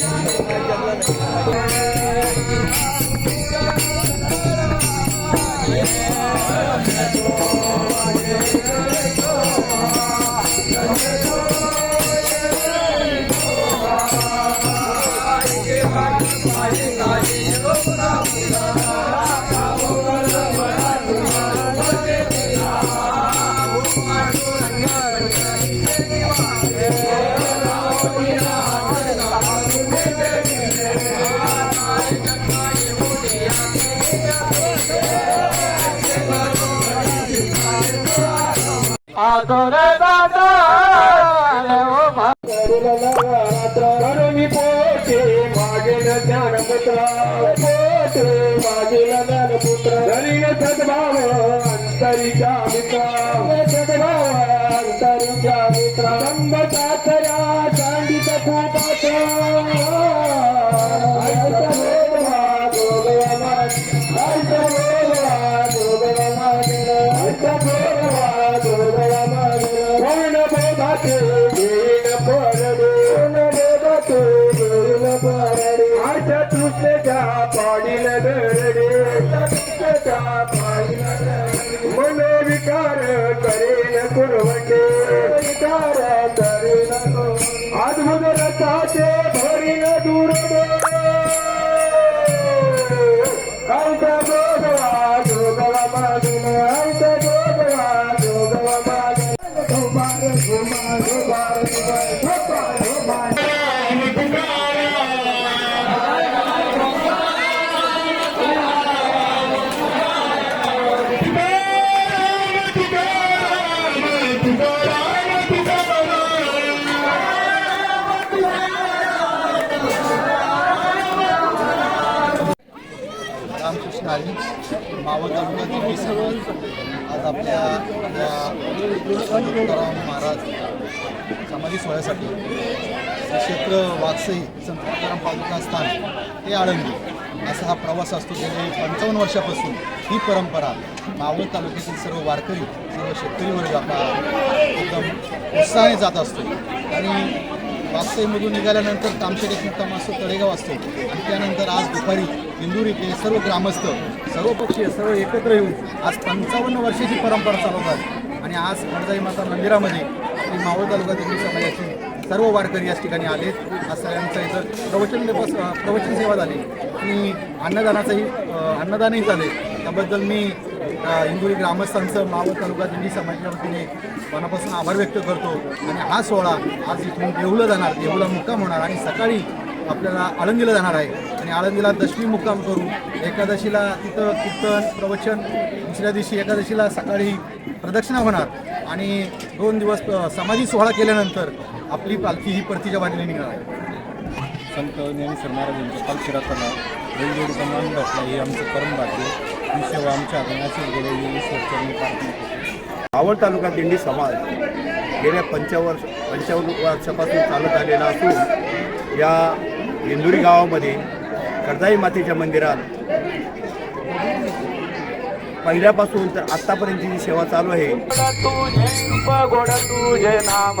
Yeah. करुणी Pote मागेल ज्ञानपुत्र पोटे मागेल ज्ञानपुत्र धरीन सद्भाव अंतरीच्या मित्र सद्भाव अंतरीच्या मित्र संबताचया चांडीत खूपाच कुरवटे विकार करेन अद्भुत रथाचे भरीन दुर्डे कांता जोगवा जोगवा मागीन कांता जोगवा जोगवा मागीन घुमार घुमार घुमार घुमार रामकृष्ण मावळ तालुक्यातील वीस आज आपल्या तुकाराम महाराज समाधी सोहळ्यासाठी क्षेत्र वाकसई संत तुकाराम पादुका स्थान ते आळंदी असा हा प्रवास असतो गेले पंचावन्न वर्षापासून ही परंपरा मावळ तालुक्यातील सर्व वारकरी सर्व शेतकरी वर्ग आपला एकदम उत्साहाने जात असतो. आणि वाकसाईमधून निघाल्यानंतर तामशेड एक मुक्काम असतो तळेगाव असतो. आणि त्यानंतर आज दुपारी इंदूर इथे सर्व ग्रामस्थ सर्व पक्षीय सर्व एकत्र येऊन आज पंचावन्न वर्षाची परंपरा चालवतात आणि आज मर्जाई माता मंदिरामध्ये आपली मावळ तालुक्यातील समाजाची सर्व वारकरी याच ठिकाणी आलेत. आज सगळ्यांचं इथं प्रवचन दिवस प्रवचन सेवा झाली. आणि अन्नदानाचंही अन्नदानही झाले. त्याबद्दल मी अ, ग्रामस्थांचं मावळ तालुका दिंडी समाजाच्या वतीने मनापासून आभार व्यक्त करतो. आणि हा सोहळा आज इथून देऊला जाणार देऊला मुक्काम होणार आणि सकाळी आपल्याला आळंदीला जाणार आहे. आणि आळंदीला दशमी मुक्काम करू एकादशीला तिथं कीर्तन प्रवचन दुसऱ्या दिवशी एकादशीला सकाळी प्रदक्षिणा होणार. आणि दोन दिवस समाधी सोहळा केल्यानंतर आपली पालखी ही परतीच्या वाटेने निघणार आहे. संत ज्ञानेश्वर महाराजांचं पालखी राहताना वेगवेगळी मान घातला हे आमचं परम भाग्य. ही सेवा आमच्या तालुका दिंडी समाज गेल्या पंचावर्ष पंचावन्न वर्षापासून चालत आलेला असून या इंदुरी गावामध्ये कर्दाई मातेच्या मंदिरात पहिल्यापासून तर आत्तापर्यंतची जी सेवा चालू आहे तुझे नाम.